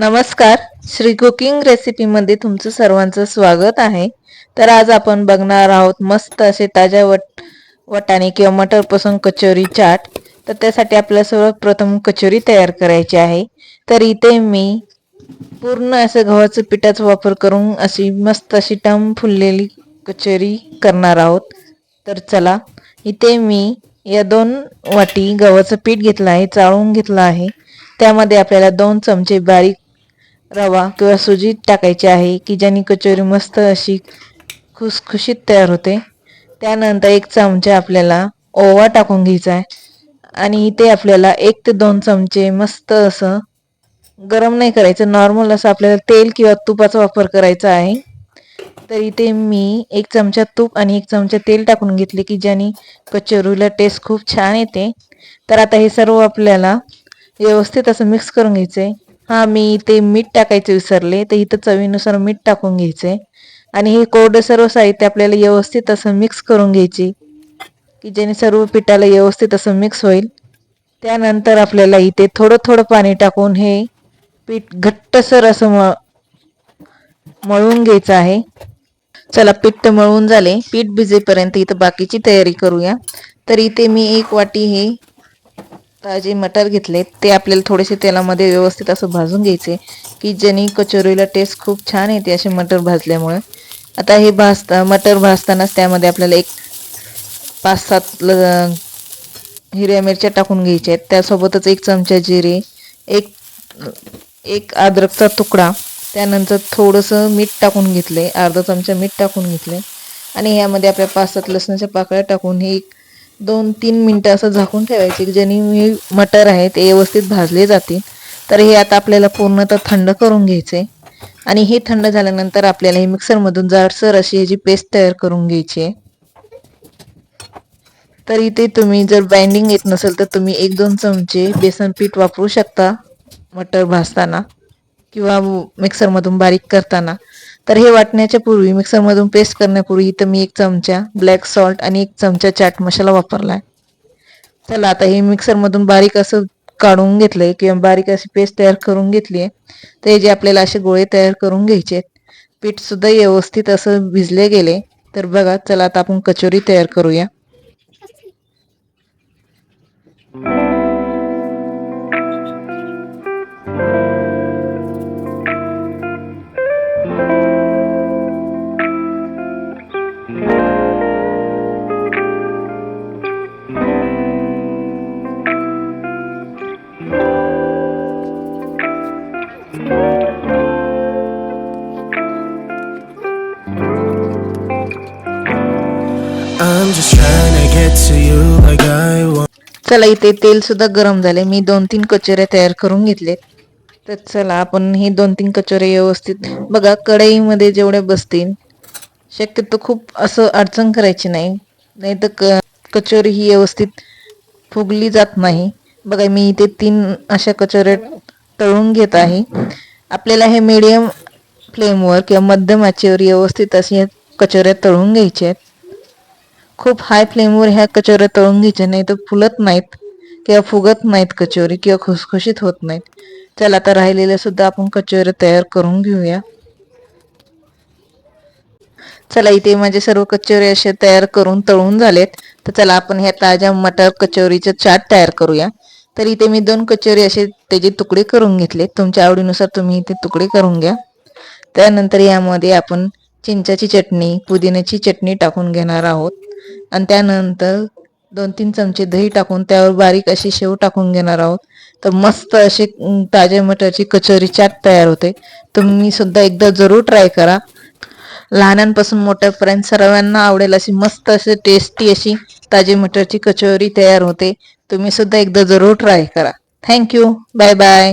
नमस्कार. श्री कुकिंग रेसिपीमध्ये तुमचं सर्वांचं स्वागत आहे. तर आज आपण बघणार आहोत मस्त असे ताज्या वट वटाणे किंवा मटरपासून कचोरी चाट. तर त्यासाठी आपल्याला सर्वप्रथम कचोरी तयार करायची आहे. तर इथे मी पूर्ण असं गव्हाचं पिठाचा वापर करून अशी मस्त अशी टम फुललेली कचोरी करणार आहोत. तर चला इथे मी या दोन वाटी गव्हाचं पीठ घेतलं आहे चाळून घेतलं आहे. त्यामध्ये आपल्याला दोन चमचे बारीक रवा किंवा सुजी टाकायची आहे की ज्याने कचोरी मस्त अशी खुसखुशीत तयार होते. त्यानंतर एक चमचा आपल्याला ओवा टाकून घ्यायचा आहे. आणि इथे आपल्याला एक ते दोन चमचे मस्त असं गरम नाही करायचं. नॉर्मल असं आपल्याला तेल किंवा तुपाचा वापर करायचा आहे. तर इथे मी एक चमचा तूप आणि एक चमचा तेल टाकून घेतले की ज्याने कचोरीला टेस्ट खूप छान येते. तर आता हे सर्व आपल्याला व्यवस्थित असं मिक्स करून घ्यायचं आहे हां मी इथे मीठ टाकायचे विसरले. तर इथं चवीनुसार मीठ टाकून घ्यायचे आणि हे कोरडं सर्व साहित्य आपल्याला व्यवस्थित असं मिक्स करून घ्यायची. की ज्याने सर्व पिठाला व्यवस्थित असं मिक्स होईल. त्यानंतर आपल्याला इथे थोडं थोडं पाणी टाकून हे पीठ घट्टसर असं मळ मळून घ्यायचं आहे. चला पीठ तर मळून झाले. पीठ भिजेपर्यंत इथं बाकीची तयारी करूया. तर इथे मी एक वाटी हे ताजे मटर घेतले ते आपल्याला थोडेसे तेलामध्ये व्यवस्थित असं भाजून घ्यायचे. की ज्यांनी कचोरीला टेस्ट खूप छान येते असे मटर भाजल्यामुळे. आता हे भाजता मटर भाजतानाच त्यामध्ये आपल्याला एक पाच सात ल हिरव्या मिरच्या टाकून घ्यायच्या आहेत. त्यासोबतच एक चमचा जिरे एक एक अद्रकचा तुकडा त्यानंतर थोडंसं मीठ टाकून घेतले अर्धा चमचा मीठ टाकून घेतले आणि ह्यामध्ये आपल्या पाच सात लसणाच्या पाकळ्या टाकून हे एक दोन तीन मिनटं असं झाकून ठेवायचे. ज्याने मी मटर आहे ते व्यवस्थित भाजले जातील. तर हे आता आपल्याला पूर्णतः थंड करून घ्यायचे. आणि हे थंड झाल्यानंतर आपल्याला हे मिक्सरमधून जाडसर अशी ह्याची पेस्ट तयार करून घ्यायची आहे. तर इथे तुम्ही जर बाइंडिंग येत नसेल तर तुम्ही एक दोन चमचे बेसन पीठ वापरू शकता मटर भाजताना किंवा मिक्सरमधून बारीक करताना. तर हे वाटण्याच्या पूर्वी मिक्सरमधून पेस्ट करण्यापूर्वी इथं मी एक चमचा ब्लॅक सॉल्ट आणि एक चमचा चाट मसाला वापरला आहे चला आता हे मिक्सरमधून बारीक असं काढून घेतलंय किंवा बारीक अशी पेस्ट तयार करून घेतली आहे तर हे जे आपल्याला असे गोळे तयार करून घ्यायचे आहेत पीठसुद्धा व्यवस्थित असं भिजले गेले. तर बघा चला आता आपण कचोरी तयार करूया. चला इथे तेल सुद्धा गरम झाले मी दोन तीन कचोऱ्या तयार करून घेतले तर चला आपण ही दोन तीन कचोरे व्यवस्थित बघा कढईमध्ये जेवढ्या बसतील शक्यतो खूप असं अडचण करायची नाही. नाही तर क कचोरी ही व्यवस्थित फुगली जात नाही. बघा मी इथे तीन अशा कचोऱ्या तळून घेत आहे. आपल्याला हे मीडियम फ्लेमवर किंवा मध्यम आचेवर व्यवस्थित अशी कचोऱ्या तळून घ्यायच्या आहेत. खूप हाय फ्लेमवर ह्या कचोऱ्या तळून घ्यायच्या नाही तर फुलत नाहीत किंवा फुगत नाहीत कचोरी किंवा खुसखुशीत होत नाहीत. चला आता राहिलेल्या सुद्धा आपण कचोऱ्या तयार करून घेऊया. चला इथे माझे सर्व कचोरी असे तयार करून तळून झालेत. तर चला आपण ह्या ताज्या मटर कचोरीचं चाट तयार करूया. तर इथे मी दोन कचोरी असे त्याचे तुकडे करून घेतले तुमच्या आवडीनुसार तुम्ही इथे तुकडे करून घ्या. त्यानंतर यामध्ये आपण चिंचाची चटणी पुदिन्याची चटणी टाकून घेणार आहोत. आणि त्यानंतर दोन तीन चमचे दही टाकून त्यावर बारीक अशी शेव टाकून घेणार आहोत. तर मस्त असे ताज्या मटरची कचोरी चाट तयार होते. तुम्ही सुद्धा एकदा जरूर ट्राय करा. लहानांपासून मोठ्यापर्यंत सर्वांना आवडेल अशी मस्त अशी टेस्टी अशी ताजी मटरची कचोरी तयार होते. तुम्ही सुद्धा एकदा जरूर ट्राय करा. Thank you bye bye